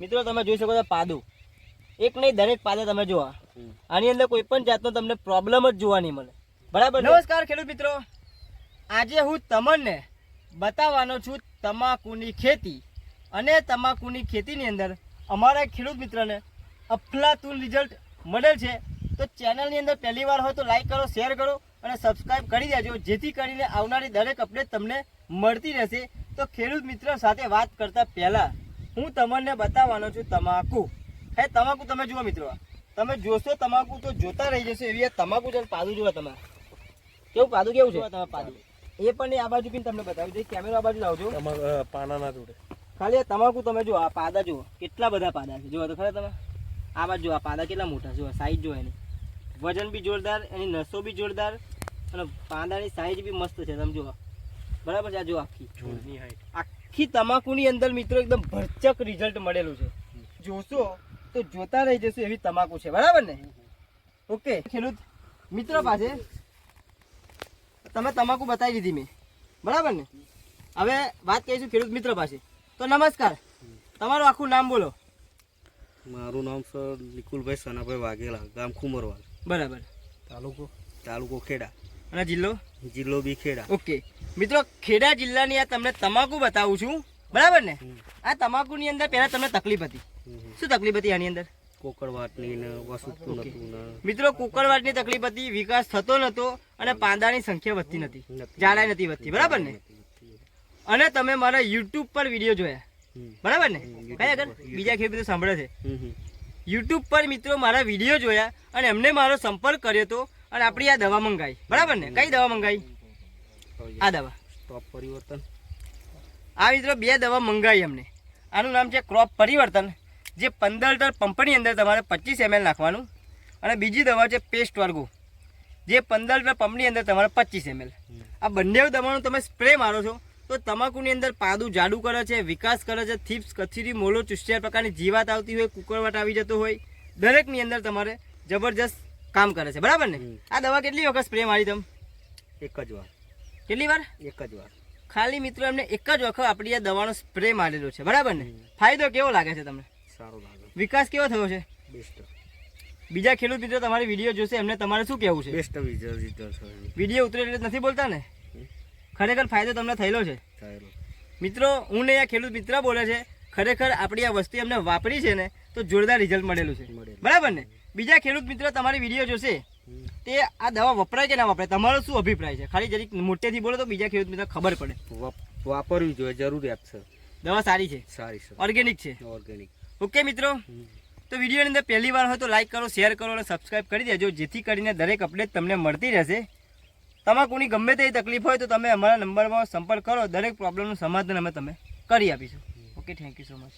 મિત્રો તમે જોઈ શકો છો પાદું. એક નહીં દરેક પાદા તમે જોવા આની અંદર કોઈ પણ જાતનો તમને પ્રોબ્લેમ જ જોવા નહીં મળે. બરાબર નમસ્કાર ખેડૂત મિત્રો. આજે હું તમને બતાવવાનો છું તમાકુની ખેતી. અને તમાકુની ખેતીની અંદર અમારા ખેડૂત મિત્રને અફલાતું રિઝલ્ટ મળેલ છે. તો ચેનલની અંદર પહેલી વાર હોય તો લાઈક કરો શેર કરો અને સબસ્ક્રાઈબ કરી દેજો. જેથી કરીને આવનારી દરેક અપડેટ તમને મળતી રહેશે. તો ખેડૂત મિત્ર સાથે વાત કરતા પહેલા હું તમને બતાવવાનો છું તમાકુ. હે તમાકુ તમે જુઓ મિત્રો. તમે જોશો તમાકુ તો જોતા રહી જશો એવી આ તમાકુ છે પાદું જુઓ તમે. કેવું પાદું કેવું છે? તમે પાદું. એ પણ આ બાજુ બી તમને બતાવી દઈએ કેમેરો આ બાજુ લાવજો. પાનાના જોડે. ખાલી આ તમાકુ તમે જુઓ આ પાદા જુઓ. કેટલા બધા પાદા છે. જુઓ તો ખરા તમે. આ બાજુ જુઓ આ પાદા કેટલા મોટા જુઓ સાઈઝ જુઓ એની. વજન બી જોરદાર એની નસો બી જોરદાર અને પાંદાની સાઈઝ બી મસ્ત છે. તમે જુઓ. બરાબર છે? આ જુઓ આખી. હાઈટ આખી તમાકુની અંદર મિત્રો એકદમ ભરચક રિઝલ્ટ મળેલું છે. જોશો તો જોતા રહી જશો એવી તમાકુ છે બરાબર ને? ઓકે ખેડૂત મિત્ર પાસે તમે તમાકુ બતાવી દીધી મેં. બરાબર ને? હવે વાત કરીશું ખેડૂત મિત્ર પાસે. તો નમસ્કાર. તમારું આખું નામ બોલો. મારું નામ સર નિકુલભાઈ સનાભાઈ વાઘેલા ગામ ખુમરવાલ બરાબર. તાલુકો તાલુકો ખેડા. અને જિલ્લો? જિલ્લો બી ખેડા. ઓકે. મિત્રો ખેડા જિલ્લાની આ તમને તમાકુ બતાવું છું. બરાબર ને. આ તમાકુની અંદર પહેલા તમને તકલીફ હતી. શું તકલીફ હતી આની અંદર? કોકરવાટની ને વસુતું નતું મિત્રો કોકરવાટની તકલીફ હતી વિકાસ થતો નતો અને પાંદાની સંખ્યા વધતી નથી. જાડાઈ નથી વધતી. બરાબર ને? અને તમે મારા યુટ્યુબ પર વીડિયો જોયા. બરાબર ને? કઈ આગળ? બીજા ખેડૂત સાંભળે છે. યુટ્યુબ પર મિત્રો મારા વીડિયો જોયા અને એમને મારો સંપર્ક કર્યો હતો અને આપણી આ દવા મંગાવી બરાબર ને? કઈ દવા મંગાવી આ દવા. ક્રોપ પરિવર્તન. આ મિત્રો બે દવા મંગાવી અમને આનું નામ છે ક્રોપ પરિવર્તન જે પંદર લીટર પંપની અંદર તમારે પચીસ એમએલ નાખવાનું અને બીજી દવા છે પેસ્ટ વર્ગો જે પંદર લીટર પંપની અંદર તમારે પચીસ એમએલ આ બંને દવાનું તમે સ્પ્રે મારો છો તો તમાકુની અંદર પાદું જાડું કરે છે વિકાસ કરે છે થીપ્સ કથીરી મોલો ચુસ્ટિયા પ્રકારની જીવાત આવતી હોય કુકરવાટ આવી જતો હોય દરેકની અંદર તમારે જબરજસ્ત કામ કરે છે બરાબર ને? આ દવા કેટલી વખત સ્પ્રે મારી તમે? એક જ વાર. કેટલી વાર? એક જ વાર. ખાલી મિત્રો એમને એક જ વખત આપણી આ દવાનો સ્પ્રે મારેલો છે બરાબર ને? ફાયદો કેવો લાગે છે તમને? સારો લાગે. વિકાસ કેવો થયો છે? બેસ્ટ બીજા ખેડૂત મિત્રો તમારી વીડિયો જોશે એમને તમારે શું કહેવું છે? બેસ્ટ વીડિયો ઉતરે એટલે નથી બોલતા ને? ખરેખર ફાયદો તમને થયેલો છે? મિત્રો હું ને આ ખેડૂત મિત્ર બોલે છે ખરેખર આપણી આ વસ્તુ એમને વાપરી છે ને તો જોરદાર રિઝલ્ટ મળેલું છે. બરાબર ને? બીજા ખેડૂત મિત્રો તમારી વીડિયો જોશે. તે આ દવા વપરાય કે ના વપરાય તમારો શું અભિપ્રાય છે? ખાલી જરીક મોટેથી બોલો તો બીજા ખેડૂત મિત્રો ખબર પડે. વાપરવી જોઈએ જરૂરિયાત છે. દવા સારી છે? સારી છે. ઓર્ગેનિક છે? ઓર્ગેનિક ઓકે મિત્રો. તો વિડીયોની અંદર પહેલી વાર હોય તો લાઈક કરો શેર કરો અને સબસ્ક્રાઈબ કરી દેજો જેથી કરીને દરેક અપડેટ તમને મળતી રહેશે. તમાકુની ગમે તેવી તકલીફ હોય તો તમે અમારા નંબરમાં સંપર્ક કરો. દરેક પ્રોબ્લેમનું સમાધાન અમે તમે કરી આપીશું. Okay thank you so much.